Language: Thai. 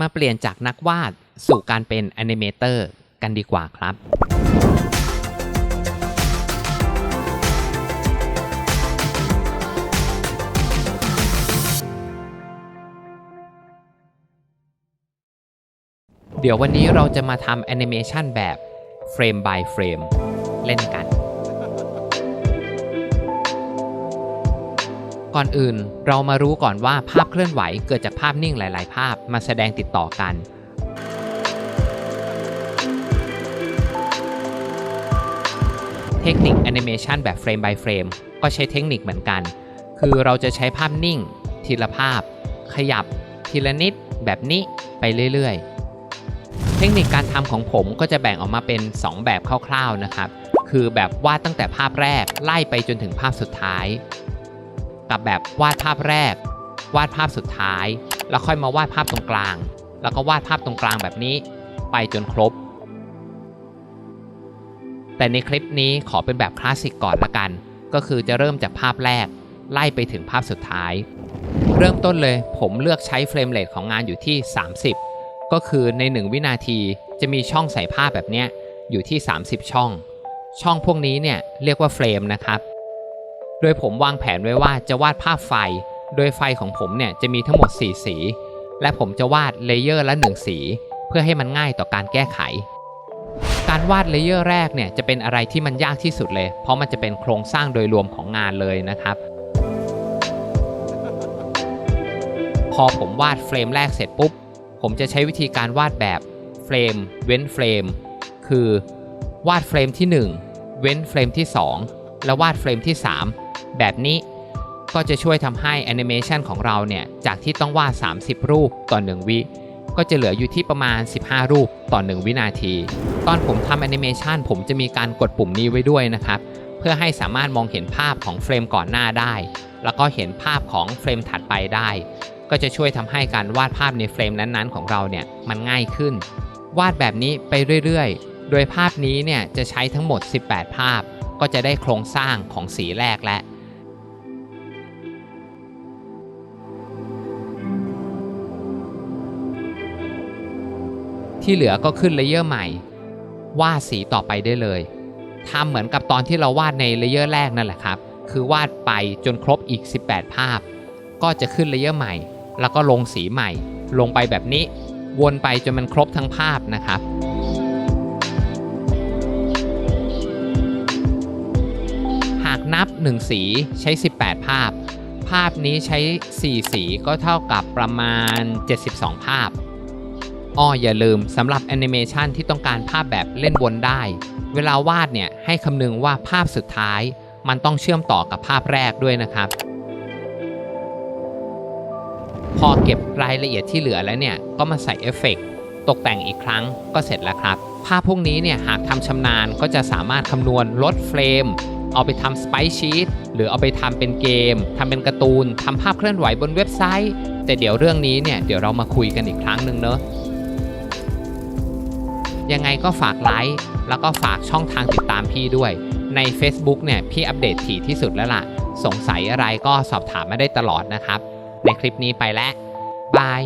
มาเปลี่ยนจากนักวาดสู่การเป็นแอนิเมเตอร์กันดีกว่าครับ เดี๋ยววันนี้เราจะมาทำแอนิเมชันแบบเฟรม by เฟรมเล่นกัน ก่อนอื่น เรามารู้ก่อนว่าภาพเคลื่อนไหวเกิดจากภาพนิ่งหลาย ๆ ภาพมาแสดงติดต่อกัน เทคนิคแอนิเมชันแบบเฟรม by เฟรมก็ใช้เทคนิคเหมือนกัน คือเราจะใช้ภาพนิ่ง ทีละภาพ ขยับ ทีละนิด แบบนี้ไปเรื่อย ๆ เทคนิคการทำของผมก็จะแบ่งออกมาเป็น 2 แบบคร่าว ๆ นะครับ คือแบบวาดตั้งแต่ภาพแรกไล่ไปจนถึงภาพสุดท้าย กับแบบวาดภาพแรก วาดภาพสุดท้าย แล้วค่อยมาวาดภาพตรงกลาง แล้วก็วาดภาพตรงกลางแบบนี้ไปจนครบ แต่ในคลิปนี้ขอเป็นแบบคลาสสิกก่อนละกัน ก็คือจะเริ่มจากภาพแรก ไล่ไปถึงภาพสุดท้าย เริ่มต้นเลยผมเลือกใช้เฟรมเรทของงานอยู่ที่ 30 ก็คือใน 1 วินาทีจะมีช่องใส่ภาพแบบนี้อยู่ที่ 30 ช่อง ช่องพวกนี้เนี่ยเรียกว่าเฟรมนะครับ โดยผมวางแผนไว้ว่าจะวาดภาพไฟ โดยไฟของผมเนี่ยจะมีทั้งหมด 4 สี และผมจะวาดเลเยอร์ละ1สี เพื่อให้มันง่ายต่อการแก้ไข การวาดเลเยอร์แรกเนี่ยจะเป็นอะไรที่มันยากที่สุดเลย เพราะมันจะเป็นโครงสร้างโดยรวมของงานเลยนะครับ พอผมวาดเฟรมแรกเสร็จปุ๊บ ผมจะใช้วิธีการวาดแบบเฟรมเว้นเฟรม คือวาดเฟรมที่ 1 เว้นเฟรมที่ 2 แล้ววาดเฟรมที่ 3 แบบนี้ก็จะช่วยทำให้แอนิเมชันของเราเนี่ยจากที่ต้องวาด 30 รูปต่อ 1 วิก็จะเหลืออยู่ที่ประมาณ 15 รูปต่อ 1 วินาที ตอนผมทำแอนิเมชันผมจะมีการกดปุ่มนี้ไว้ด้วยนะครับ เพื่อให้สามารถมองเห็นภาพของเฟรมก่อนหน้าได้ แล้วก็เห็นภาพของเฟรมถัดไปได้ ก็จะช่วยทำให้การวาดภาพในเฟรมนั้นๆ ของเราเนี่ยมันง่ายขึ้น วาดแบบนี้ไปเรื่อยๆ โดยภาพนี้เนี่ยจะใช้ทั้งหมด 18 ภาพ ก็จะได้โครงสร้างของสีแรกและ ที่เหลือก็ขึ้นเลเยอร์ใหม่ วาดสีต่อไปได้เลยทำเหมือนกับตอนที่เราวาดในเลเยอร์แรกนั่นแหละครับ คือวาดไปจนครบอีก 18 ภาพ ก็จะขึ้นเลเยอร์ใหม่ แล้วก็ลงสีใหม่ ลงไปแบบนี้ วนไปจนมันครบทั้งภาพนะครับหากนับ 1 สีใช้ 18 ภาพ ภาพนี้ใช้ 4 สีก็เท่ากับประมาณ 72 ภาพ อ้ออย่าลืมสำหรับแอนิเมชันที่ต้องการภาพแบบเล่นวนได้ เวลาวาดเนี่ยให้คำนึงว่าภาพสุดท้าย มันต้องเชื่อมต่อกับภาพแรกด้วยนะครับ พอเก็บรายละเอียดที่เหลือแล้วเนี่ยก็มาใส่เอฟเฟกต์ตกแต่งอีกครั้งก็เสร็จแล้วครับ ภาพพวกนี้เนี่ยหากทำชำนาญก็จะสามารถคำนวณลดเฟรม เอาไปทำสไปชีตหรือเอาไปทำเป็นเกมทำเป็นการ์ตูนทำภาพเคลื่อนไหวบนเว็บไซต์ แต่เดี๋ยวเรื่องนี้เนี่ยเดี๋ยวเรามาคุยกันอีกครั้งหนึ่งเนอะ ยังไงก็ฝากไลค์แล้วก็ฝากช่องทางติดตามพี่ด้วย ใน Facebook เนี่ยพี่อัปเดตถี่ที่สุดแล้วล่ะ สงสัยอะไรก็สอบถามมาได้ตลอดนะครับ ในคลิปนี้ไปแล้วบาย